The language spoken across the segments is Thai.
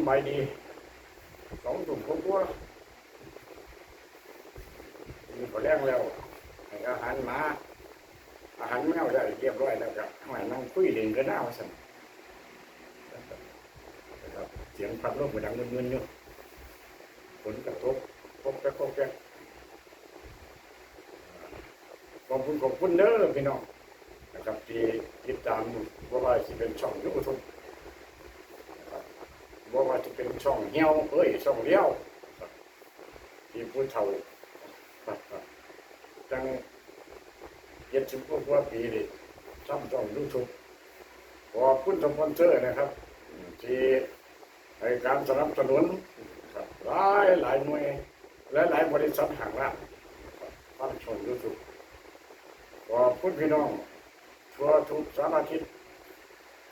ำบดีสองถุงครบตัวมีพอแรงแล้วให้อาหารหมาอาหารแมวได้เรียบร้อยแล้วก็ให้นั่งคุยเล่นกันหน้าวสั่นเสียงพัดลมมันดังมึนๆอยู่ฝนกระทบพบแป๊กพบแป๊กขอบคุณขอบคุณเด้อพี่น้องนะครับที่ติดตามว่าว่าสิเป็นช่องยูทูบนะครับว่าว่าจะเป็น ช่องเหี้ยวเอ้ยช่องเลี้ยวที่ผู้เฒ่าจังเจ็ดสิบกว่าปีนี่ช่องช่องยูทูบขอบคุณสปอนเซอร์นะครับ ที่ให้การสนับสนุนครับหลายหลายหน่วยและหลายบริษัทห่างละตั้งช่องยูทูบขอบคุณพี่น้องทั่วทุกสารทิศ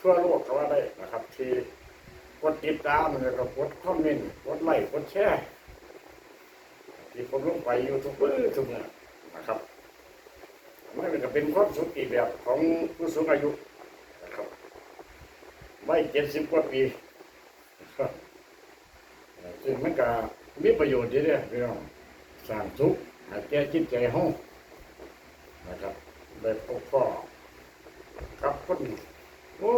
ทั่วโลกก็ว่าได้นะครับ ที่ กดติดตามแล้วก็กดคอมเมนต์กดไลค์กดแชร์ที่ผมลงไปยูทูบเบอร์ทุกเมื่อนะครับไม่เป็นก็เป็นความสุขอีกแบบของผู้สูงอายุนะครับไม่เจ็ดสิบกว่าปีซึ่งมันก็มีประโยชน์เยอะเลยพี่น้องสร้างสุขแก่จิตใจห้องนะครับได้พบพ่อครับคนโอ้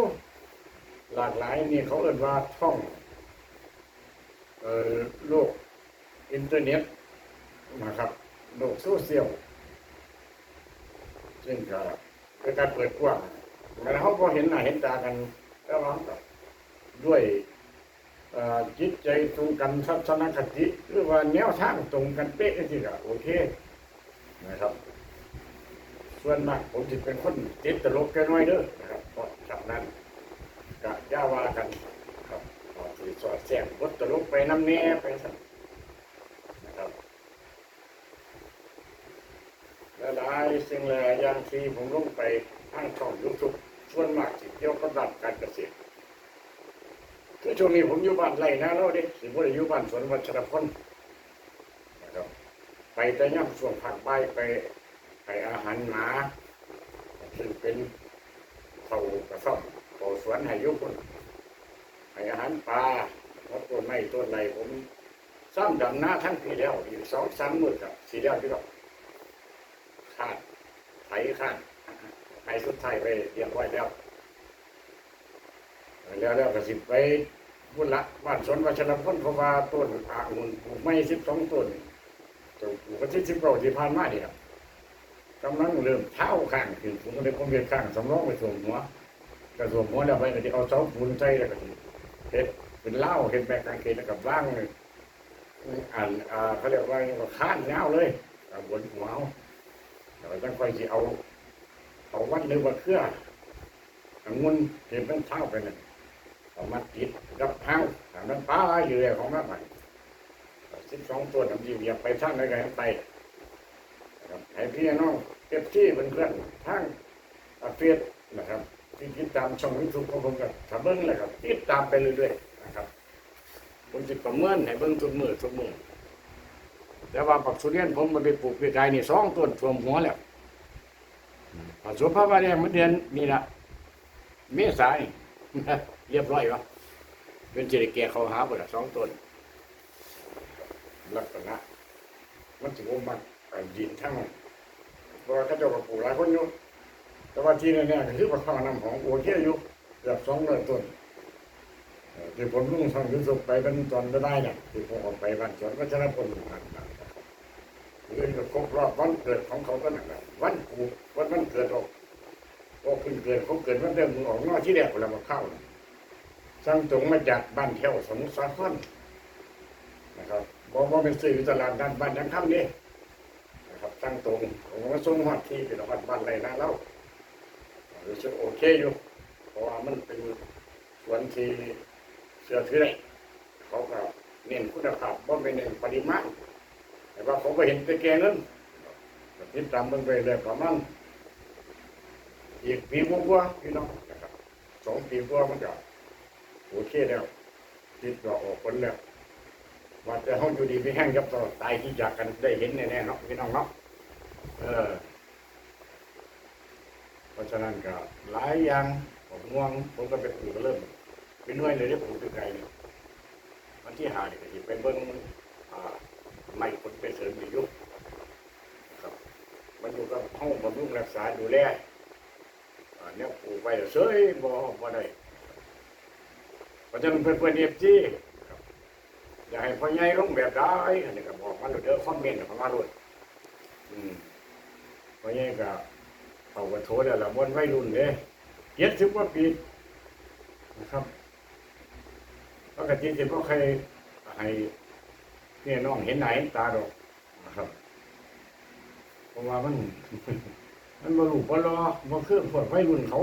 หลากหลายนี่เขาเอ่นว่าช่องเอ่อโลกอินเทอร์เน็ตนะครับโลกโซเชียลซึ่งก็เป็นการเปิดกว้างแล้วเขาก็เห็นหน้าเห็นตากันแล้วก็ด้วยจิตใจตรงกันทัศนคติหรือว่าแนวทางตรงกันเป๊ะที่ก็โอเคนะครับ ส่วนมากผมจะเป็นคนติดตลกแค่น้อยเด้อนะครับเพราะจากนั้น ก็ย่าว่ากันครับพอที่สอดแทรกบทตลกไปน้ำแน่ไปสั่นนะครับและหลายสิ่งหลายอย่างที่ผมลงไปทางช่องยูทูบส่วนมากที่เกี่ยวกับด้านการเกษตรคือช่วงนี้ผมอยู่บ้านไร่นาเราเด้สิบ่ได้อยู่บ้านสวนวัชรพลนะครับ ไปแต่ย่ำช่วงภาคบ่ายไปอาหารหมาซึ่งเป็นเขากระซ่อม เขาสวนให้ยุคนให้อาหารปลาเพราะต้นไม้ต้นไรผมซ้ำดำหน้าทั้งปีแล้วอีกสองสามมือกับสีแล้วที่เราขาดไถขาดไถสุดท้ายไปเรียบร้อยแล้วแล้วแล้วก็สิไปบุญละบ้านสนวัชรพลเพราะว่าต้นอ่างุ่นปลูกไม้สิบสองต้นต้นปลูกกันที่สิบเก้าที่ผ่านมาเนี่ยกำลังเริ่มเท้าข้างขึ้นผมก็เลยผมเรียนข้างสำรองไปสวมหัว กระสวมหัวแล้วไปก็จะเอาเสาปูนใส่แล้วก็เฮ็ดเป็นเหล้าเฮ็ดแบกกางเกงแล้วกับร่างเลยอ่านอ่าเขาเรียกว่าข้านเงาเลยกับบนหัวเอาเราต้องคอยสิเอา เอาวัดหรือว่าเครือองุ่นเห็นเป็นเท้าไปนั่นเอามาติดกับเท้าทางนั้นป้าอยู่เลยของมันไปสิบสองตัวน้ำจิ้มอย่าไปท่านอะไรกันไปให้พี่น้องเก็บที่เป็นเพื่อนทั้งเฟซนะครับ ที่ติดตามช่องยูทูบของผมกับถ้าเบิ้งเลยครับติดตามไปเรื่อยๆนะครับผมจะประเมินให้เบิ้งทุกมือทุกมือแต่ว่าปักสุเรียนผมมาไปปลูกปีกายนี่สองต้นท่วมหัวแล้วผสมพระบาแดงมื่เดือนนี่ละเมษายเรียบร้อยวะเป็นเจริญแก่เขาหาบ่ละสองต้นลักษณะมันถือว่ามันอันดินทั้งเพราะว่าเขาจะมาปลูกหลายคนอยู่ แต่ว่าที่นี่เนี่ยก็คือว่าข้าน้ำของโอเคอยู่เกือบสองร้อยต้นที่ผมลุ่งทางยุสุไปเป็นตอนก็ได้เนี่ยที่ผมออกไปบ้านสวนก็ชนะพลผ่านมาเรื่องครบรอบวันเกิดของเขาก็นั่นและวันปลูวันวันเกิดออกพอเพิ่งเกิดเขาเกิดวันเดิมมือออกนอกที่แรกเวลามาเข้าสั่งตรงมาจากบ้านแถวสมุทรสาครนะครับบอกว่าเป็นสื่อตลาดนัดบ้านยังค่ำนี่นะครับตั้งตรงผมก็ส่งฮอดที่เป็นวัดบ้านไรนะเล่า หรู้สึกโอเคอยู่เพราะว่ามันเป็นสวนที่เชื่อถือได้เขาก็เน้นคุณภาพบ่เป็นเน้นปริมาณแต่ว่าเขาก็เห็นต่แกงนั้นติดตามมันไปเรื่อยประมาณอีกปีกว่าๆพี่น้องนะครับสองปีกว่ามันก็โอเคแล้วติดก็ออกผลแล้วว่าจะห้องอยู่ดีไม่แห้งยับต่อตายที่จากกันได้เห็นแน่ๆเนาะพี่น้องเนาะเออ ราะฉะนั้นก็หลายอย่างผมง่วงผมก็ไปปลูกก็เริ่มเป็นน่วยเลยได้ปลูกตัวไก่เนี่ยวันที่หาเนี่ยก็สิไปเบิ่งไม่คนไปเสริมอายุครับมันอยู่กับห้องบำรุงรักษาดูแลเนี่ยปลูกไปเสยบ่บ่ได้เพราะฉะนั้นเพื่อนเพื่อนเอฟซีอยากให้พ่อใหญ่ลงแบบได้อันนี้ก็บอกมาโลดเด้อคอมเมนต์เข้ามาโลดอืมพ่อใหญ่ก็ เอากระโถแล้วล่ะบนวัยรุ่นเด้เจ็ดสิบกว่าปีนะครับปกติจะบ่เคยให้เพี่น้องเห็นไหนตาดอกนะครับเพราะว่ามัน มันมาลูกบ่รอมาเครื่องพวกวัยรุ่นเขา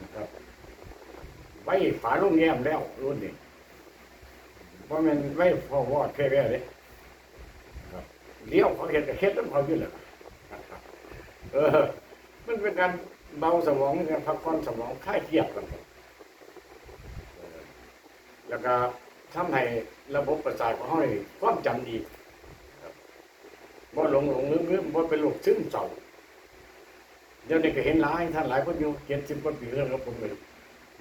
นะครับไว้ฝาโรงแรมแล้วรุ่นนี้เพราะมันไว้พอวอดแค่แค่เลยเลี้ยวเขาเห็นกับเฮ็ดต้องเขาอยู่แหละเออ มันเป็นการเบาสมองการพักผ่อนสมองคลายเครียดกันแล้วก็ทำให้ระบบประสาทของเขานี่ความจำดีบ่หลงหลงลืมลืมบ่เป็นโรคซึมเศร้าเดี๋ยวนี้ก็เห็นหลายท่านหลายคนอยู่เจ็ดสิบกว่าปีแล้วครับผม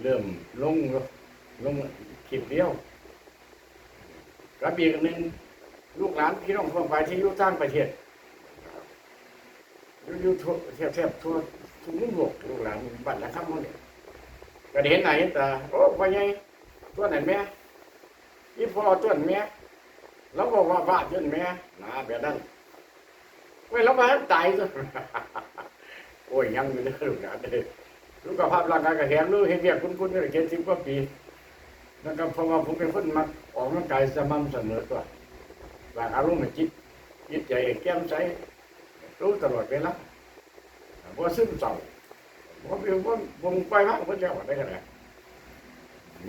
เริ่มลงลงขีดเดียวกระบีกหนึ่งลูกหลานพี่น้องทั่วไปที่อยู่ต่างประเทศ อยู่อยู่ทั่วแทบแทบทั่วทุกมุมโลกลูกหลานบ้านนะครับมันเนี่ยก็ได้เห็นไหนเห็นตาโอ้พ่อใหญ่ตัวไหนแม่อีพ่อตัวไหนแม่แล้วบอกว่าบ้าจนแม่นะแบบนั้นไม่เรามาตายซะโอ้ยยังอยู่เด้อลูกหลานเด้อสุขภาพร่างกายก็แข็งรู้เห็นเรียกคุณคุณนี่เจ็ดสิบกว่าปีนะครับเพราะว่าผมเป็นคนมักออกกำลังกายสม่ำเสมอตัววางอารมณ์จิตจิตใจแก้มใส รู้ตลอดเวลาว่าซึมเศร้าผมเป็นคนผมไปมากคนแล้วได้กันแหละ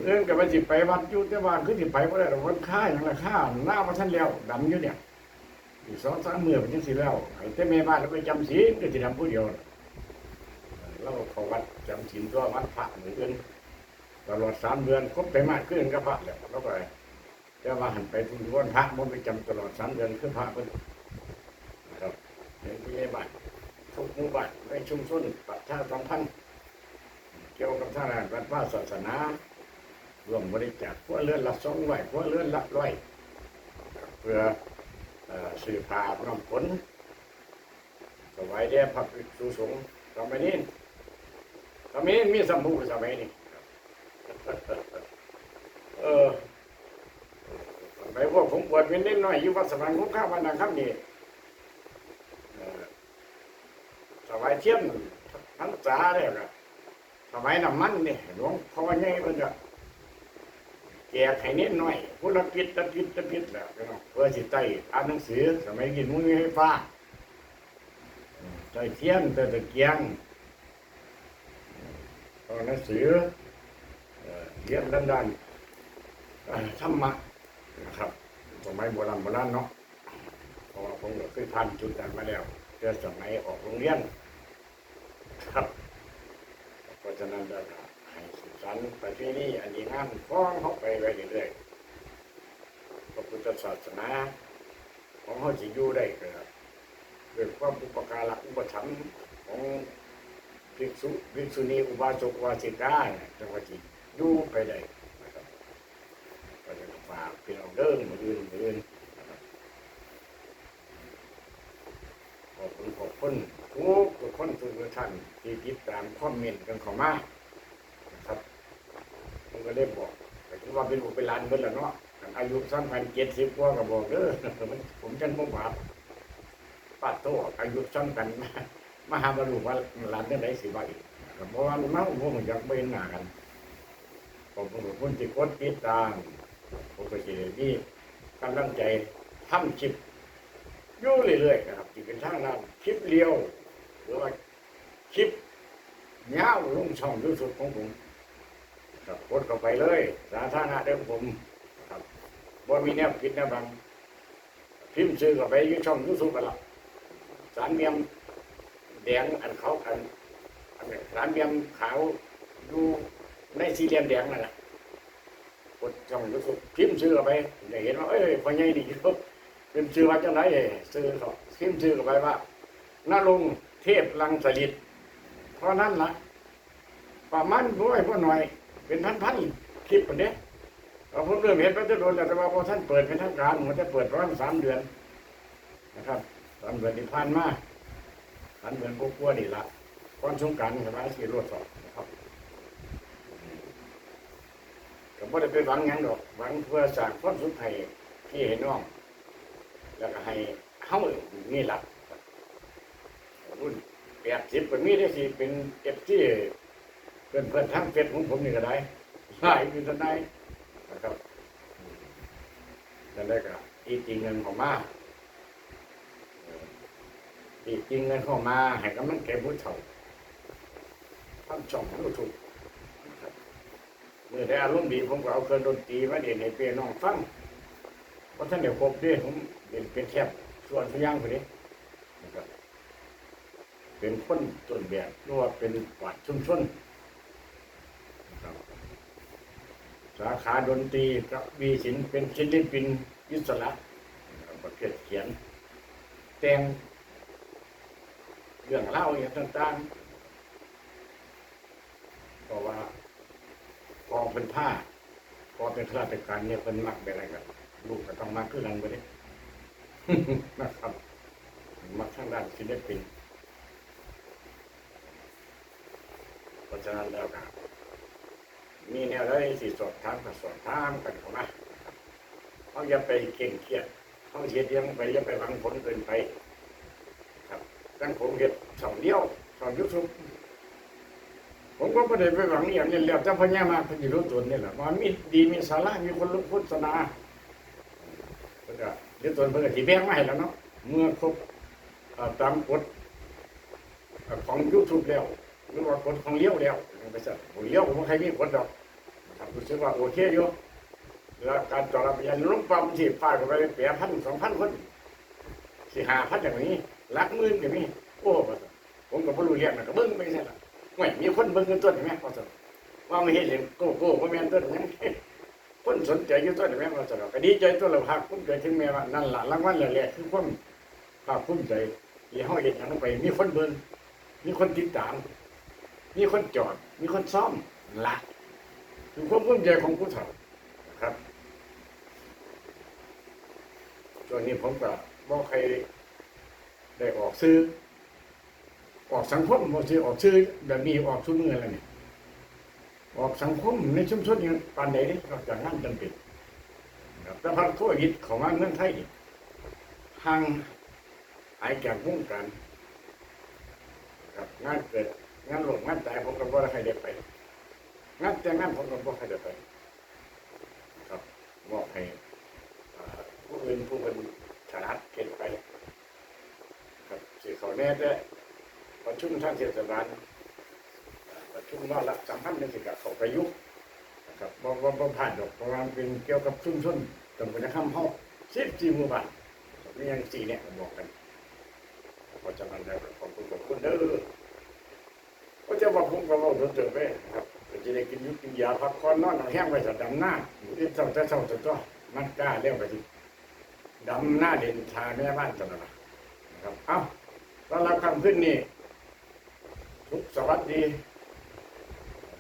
เรื่องกับว่าสิไปวัดอยู่แต่ว่าคือสิไปบ่ได้ดอกวันค่าอย่างละค่าหน้ามาท่านแล้วดำอยู่เนี่ยอีกสองสามเมื่อเป็นจังสิแล้วไอ้แต่แม่บ้านเราไปจำศีลก็จะทำผู้เดียวน่ะเราเขาวัดจำศีลตัววัดพระเหมือนกันตลอดสามเดือนครบไปมากขึ้นก็พระแล้วเราก็จะว่าหันไปทุนวันพระมันไปจำตลอดสามเดือนคือพระเพิ่น เห็นที่แม่บ้านทุกหมู่บ้านในชุมชนประชาสัมพันธ์เกี่ยวกับทางด้านวัดพระศาสนารวมบริจาคพวกเรือนละสองร้อยพวกเรือนละร้อยเพื่ออสื่อพาพน้ำฝนสมัยเดียพระภิกษุสงสมัยนี้สมัยนี้มีสมุสมัยนี้เออสมัยพวกผมบวชเป็นนิดหน่อยอยู่วัดสมัยคุ้มข้าววันนะครับนี่เอ่อ สมัยเทียนทั้งษาเนี่ยครับสมัยน้ำมันเนี่ยหลวงพ่อใหญ่มันจะแจกให้นิดหน่อยผู้ละพิษละพิษละพิษแล้วพี่น้องเพื่อสิไต่อ่านหนังสือ สมัยกินมือให้ฟ้าใส่เทียนใส่ตะเกียงตอนหนังสือเรียนด้านด้านธรรมะนะครับสมัยโบราณโบราณเนาะเพราะว่าผมก็เคยผ่านจุดนั้นมาแล้วเจอสมัยออกโรงเรียน ครับ เพราะฉะนั้นเราให้สุสันต์ไปที่นี่อันนี้งามฟ้องเขาไปไว้เรื่อยๆพระพุทธศาสนา ของเขาจะอยู่ได้ก็ด้วยความอุปการะอุปถัมภ์ของภิกษุภิกษุณีอุบาสกอุบาสิกาเนี่ยจังหวัดจีอยู่ไปได้นะครับก็จะฝากพี่น้องเดินมาอื่นมาอื่นขอบคุณขอบคุณทุก คนทุกท่านที่ติดตามคอมเมนต์กันข้ามานะครับผมก็ได้บอกแต่ถือว่าเป็นบุเป็นหลานเพิ่นแล้วเนาะอายุสามพันเจ็ดสิบกว่าก็บอกเด้อผมจันบ่บาปปาดโตอายุซ้ำกันมหาบรรลุว่าหลานได้ไหนสิบาอีกนะครับเพราะว่ามันมาผมอยากไปเห็นากันผมเป็นคนที่กดติดตามผมก็จะได้มีกำลังใจทำคลิปอยู่เรื่อยๆนะครับที่เป็นทางด้านคลิปเลี้ยว หรือว่าคลิปยาลงช่องยูทูบของผมครับกดเข้าไปเลย สาธารณะเดิมผมครับบ่มีแนวผิดแนวบังพิมพ์ซื้อเข้าไปยี่ช่องยูทูบกันละสารเมียมแดงอันเขาอันอันสารเมียมขาวอยู่ในสี่เหลี่ยมแดงนั่นแหละกดช่องยูทูบพิมพ์ซื้อเข้าไปจะเห็นว่าเอ้ยพอใหญ่ดีอยู่พิมพ์ซื้อว่าจังไรเอ้ยซื้อเขาพิมพ์ซื้อเข้าไปว่านาลง เทพลังสลิดเพราะนั้นละประมาณร้อยพอหน่อย เป็นพันพันคลิปอันเนี้ยเราผมเริ่มเห็นพระเจ้าโดนแต่ว่าพอท่านเปิดเป็นทางการมันจะเปิดระมาณสามเดือนนะครับสามเดือนที่ผ่านมาสามเดือนกลัวๆนี่ละก่อนสงการใช่ไหมสี่รวดสอบนะครับก็ไม่ได้ไปหวังยังดอกหวังเพื่อสร้างความสุขให้พี่ให้น้อง แล้วก็ให้เฮานี่ล่ะรุ่น แปดสิบก็มีได้สิเป็นเอฟซีเพื่อนเพื่อนทั้งเฟซของผมนี่ก็ได้หลายคือทนายนะครับนั่นได้ก็อีจริงเงินของมาอีจริงเงินของมาให้กำลังแก่ผู้เฒ่าทำช่องยูทูบนะครับเมื่อได้อารมณ์ดีผมก็เอาเครื่องดนตรีมาเด่นให้เปียน้องฟังเพราะท่านเดี๋ยวครบด้วยผมเป็นเป็นแคบส่วนพยางคนนี้ เป็นคนต้นแบบหรือว่าเป็นปวัดชุมชนสาขาดนตรีกับวีศิลป์เป็นศิลปินอิสระประเภทเขียน แต่งเรื่องเล่าอย่างต่างๆเพราะว่าพอเป็นผ้าพอเป็นข้าราชการเนี่ยเป็นมักแบบอะไรกันลูกก็ต้องมาคือกันไปดินะครับมาทางด้านศิลปินเพราะ ฉะนั้นแล้วก็มีแนวได้สิสอบถามก็สอบถามกันเข้ามาเขาอย่าไปเก่งเครียดเขาเทียดเลี้ยงไปอย่าไปหวังผลเกินไป ครับตั้งผมเห็ดสองเดียวสองยุทธผมก็ไม่ได้ไปหวังอย่างนี้แล้วแต่พญามาพญารู้ตัวนี่แหละว่ามีดีมีสาระมีคนรู้พุทธนาเพิ่นก็เดี๋ยวตนเพิ่นก็สิแบ่งมาให้แล้วเนาะเมื่อครบตามกฎของ YouTube แล้ว หรือว่ากฎของเลี้ยวแล้วไปซะบ่เลี้ยวผมบ่ใครมีกฎดอกครับรู้สึกว่าโอเคอยู่แล้วการตอบรับยันลงปั๊มที่ป้าก็ไปแปะพันสองพันคนสิห้าพันอย่างนี้ลักมื่นก็มีโอ้ผมก็บ่รู้เรื่องนะก็เบิ่งไปซั่นล่ะห่มีคนเบิ่งกันต้นแม่ว่าซั่นว่าไม่เห็นเห็นโกโก้บ่แม่นต้นหยังคนสนใจอยู่ตัวนี้แม่ว่าจะก็ดีใจตัวเราภาคภูมิใจถึงแม้ว่านั่นละรางวัลแรกๆคือความภาคภูมิใจที่เฮาเฮ็ดหยังลงไป มีคนเบิ่งมีคนติดตาม มีคนจอด มีคนซ่อมละคือความภูมิใจของผู้เฒ่านะครับช่วงนี้ผมก็บ่ใครได้ออกซื้อ ออกสังคมบ่สิออกซื้อแบบนี้ออกทุกมื้อแล้วนี่ออกสังคมในชุมชนนี่ปานใดนี่นอกจากงานจำเป็นนะครับแต่พันโควิดเข้ามาเมืองไทยห่างหายจากวงการครับงานเกิด งานหลงงานตายผมก็บ่ได้ใครได้ไปงานแต่งงานผมก็บ่ใครได้ไป ครับมอบให้ผู้อื่นผู้เป็นถนัดเก็บไป ครับสิเขาแน่แต่ประชุมท่างเทศบาลประชุมว่าละสำคัญเป็นสิ่งกับเขาประยุกต์ครับบ่บ่บ่ผ่านดอกเพราะว่ามันเป็นเกี่ยวกับชุมชนตำบลนคำเฮาสิบสี่หมู่บ้านนี่ยังสี่เนี่ยผมบอกกันเพราะฉะนั้นแล้วขอบคุณขอบคุณเด้อ จะว่าผมก็เว่าเติมไปครับจะได้กินยุกินยาพักผ่อนนอนเอาแห้งไว้สดำหน้าที่เจ้าจะเจ้าจะตัวมันกล้าเลี้ยวไปทีดำหน้าเด่นชาแม่บ้านจังนะนะครับ เอ้าตอนรับคำขึ้นนี่ทุกสวัสดี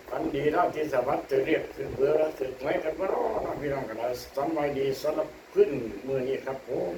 ฝันดีแล้วที่สวัสดิ์จะเรียกคือเบื่อแล้วถึงไหมกันว่าน้อพี่น้องกันแล้สำบายดีสำหรับขึ้นมือนี้ครับผม